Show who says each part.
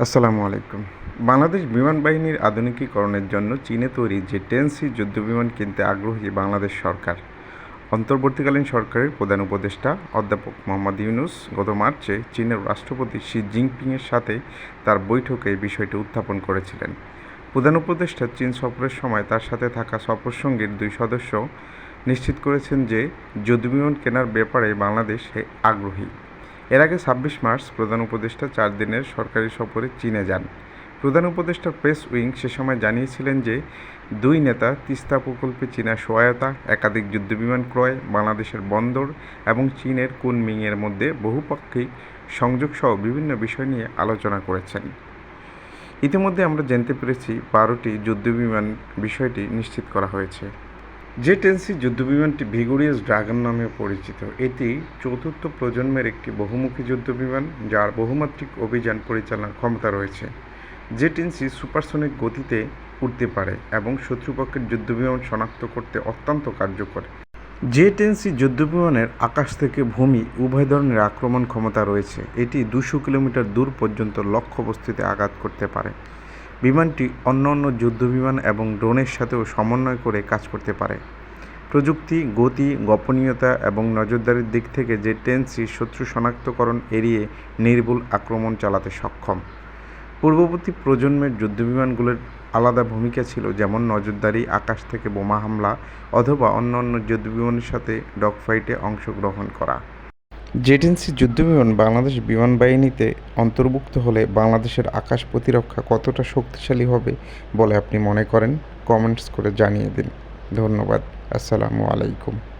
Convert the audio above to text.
Speaker 1: আসসালামু আলাইকুম। বাংলাদেশ বিমান বাহিনীর আধুনিকীকরণের জন্য চীনে তৈরি যে টেন সি যুদ্ধবিমান কিনতে আগ্রহী বাংলাদেশ সরকার, অন্তর্বর্তীকালীন সরকারের প্রধান উপদেষ্টা অধ্যাপক মোহাম্মদ ইউনুস গত মার্চে চীনের রাষ্ট্রপতি শি জিনপিংয়ের সাথে তার বৈঠকে বিষয়টি উত্থাপন করেছিলেন। প্রধান উপদেষ্টা চীন সফরের সময় তার সাথে থাকা সফরসঙ্গীর দুই সদস্য নিশ্চিত করেছেন যে যুদ্ধবিমান কেনার ব্যাপারে বাংলাদেশ আগ্রহী। এর আগে ছাব্বিশ মার্চ প্রধান উপদেষ্টা চার দিনের সরকারি সফরে চীনে যান। প্রধান উপদেষ্টা প্রেস উইং সে সময় জানিয়েছিলেন যে, দুই নেতা তিস্তা প্রকল্পে চীনা সহায়তা, একাধিক যুদ্ধবিমান ক্রয়, বাংলাদেশের বন্দর এবং চীনের কুনমিংয়ের মধ্যে বহুপাক্ষিক সংযোগসহ বিভিন্ন বিষয় নিয়ে আলোচনা করেছেন। ইতিমধ্যে আমরা জানতে পেরেছি বারোটি যুদ্ধবিমান বিষয়টি নিশ্চিত করা হয়েছে। যে টেন্সি যুদ্ধবিমানটি ভিগোরিয়াস ড্রাগন নামে পরিচিত। এটি চতুর্থ প্রজন্মের একটি বহুমুখী যুদ্ধবিমান, যার বহুমাত্রিক অভিযান পরিচালনার ক্ষমতা রয়েছে। যে টেন্সি সুপারসনিক গতিতে উঠতে পারে এবং শত্রুপক্ষের যুদ্ধবিমান শনাক্ত করতে অত্যন্ত কার্যকর। যে টেন্সি যুদ্ধবিমানের আকাশ থেকে ভূমি, উভয় ধরনের আক্রমণ ক্ষমতা রয়েছে। এটি দুশো কিলোমিটার দূর পর্যন্ত লক্ষ্যবস্তুতে আঘাত করতে পারে। বিমানটি অন্যান্য যুদ্ধবিমান এবং ড্রোনের সাথেও সমন্বয় করে কাজ করতে পারে। প্রযুক্তি, গতি, গোপনীয়তা এবং নজরদারির দিক থেকে যে টেন্সি শত্রু শনাক্তকরণ এড়িয়ে নির্ভুল আক্রমণ চালাতে সক্ষম। পূর্ববর্তী প্রজন্মের যুদ্ধবিমানগুলোর আলাদা ভূমিকা ছিল, যেমন নজরদারি, আকাশ থেকে বোমা হামলা অথবা অন্য অন্যান্য যুদ্ধবিমানের সাথে ডগফাইটে অংশগ্রহণ করা। জেটেন্সি যুদ্ধবিমান বাংলাদেশ বিমান বাহিনীতে অন্তর্ভুক্ত হলে বাংলাদেশের আকাশ প্রতিরক্ষা কতটা শক্তিশালী হবে বলে আপনি মনে করেন? কমেন্টস করে জানিয়ে দিন। ধন্যবাদ। আসসালামু আলাইকুম।